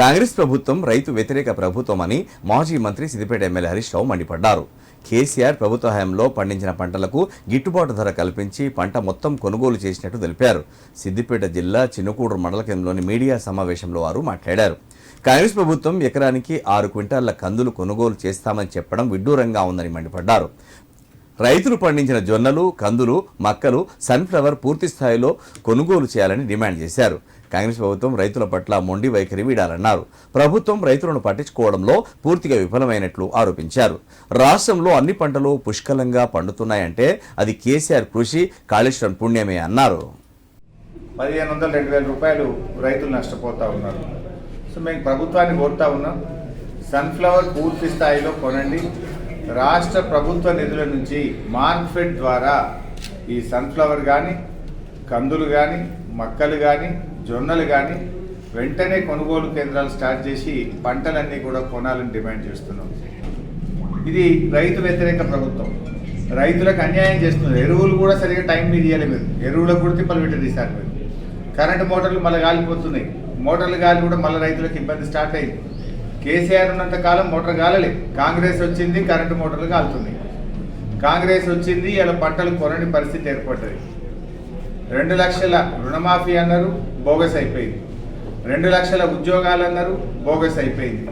కాంగ్రెస్ ప్రభుత్వం రైతు వ్యతిరేక ప్రభుత్వమని మాజీ మంత్రి సిద్దిపేట ఎమ్మెల్యే హరీష్ రావు మండిపడ్డారు. కేసీఆర్ ప్రభుత్వ హయాంలో పండించిన పంటలకు గిట్టుబాటు ధర కల్పించి పంట మొత్తం కొనుగోలు చేసినట్టు తెలిపారు. సిద్దిపేట జిల్లా చిన్నకూడు మండల కేంద్రంలోని మీడియా సమావేశంలో వారు మాట్లాడారు. కాంగ్రెస్ ప్రభుత్వం ఎకరానికి ఆరు క్వింటాళ్ళ కందులు కొనుగోలు చేస్తామని చెప్పడం విడ్డూరంగా ఉందని మండిపడ్డారు. రైతులు పండించిన జొన్నలు కందులు మక్కలు సన్ఫ్లవర్ పూర్తి స్థాయిలో కొనుగోలు చేయాలని డిమాండ్ చేశారు. కాంగ్రెస్ ప్రభుత్వం రైతుల పట్ల మొండి వైఖరి వీడాలన్నారు. ప్రభుత్వం రైతులను పట్టించుకోవడంలో పూర్తిగా విఫలమైనట్లు ఆరోపించారు. రాష్ట్రంలో అన్ని పంటలు పుష్కలంగా పండుతున్నాయంటే అది కేసీఆర్ కృషి కాళేశ్వరం పుణ్యమే అన్నారు. పదిహేను వందల రెండు వేల రూపాయలు రైతులు నష్టపోతూ ఉన్నారు. సో మేము ప్రభుత్వాన్ని కోరుతా ఉన్నాం. సన్ఫ్లవర్ పూర్తి స్థాయిలో కొనండి. రాష్ట్ర ప్రభుత్వ నిధుల నుంచి మార్క్ఫెడ్ ద్వారా ఈ సన్ఫ్లవర్ కానీ కందులు కానీ మక్కలు కానీ జొన్నలు కానీ వెంటనే కొనుగోలు కేంద్రాలు స్టార్ట్ చేసి పంటలన్నీ కూడా కొనాలని డిమాండ్ చేస్తున్నాం. ఇది రైతు వ్యతిరేక ప్రభుత్వం. రైతులకు అన్యాయం చేస్తుంది ఎరువులు కూడా సరిగా టైం మీద ఇవ్వాలి మీరు. ఎరువులకు కూడా తిప్పలు పెట్టి తీశారు మీరు. కరెంటు మోటార్లు మళ్ళీ గాలిపోతున్నాయి. మోటార్లు గాలి కూడా మళ్ళీ రైతులకు ఇబ్బంది స్టార్ట్ అయింది. కేసీఆర్ ఉన్నంత కాలం మోటార్ కాలలే కాంగ్రెస్ వచ్చింది కరెంటు మోటార్లు కాలుతుంది కాంగ్రెస్ వచ్చింది ఇలా పంటలు కొనని పరిస్థితి ఏర్పడ్డది. రెండు లక్షల రుణమాఫీ అన్నారు బోగస్ అయిపోయింది. రెండు లక్షల ఉద్యోగాలు అన్నారు బోగస్ అయిపోయింది.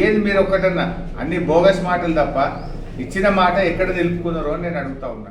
ఏది మీరు ఒక్కటన్నా? అన్ని బోగస్ మాటలు తప్ప ఇచ్చిన మాట ఎక్కడ నిలుపుకున్నారో అని నేను అడుగుతా ఉన్నా.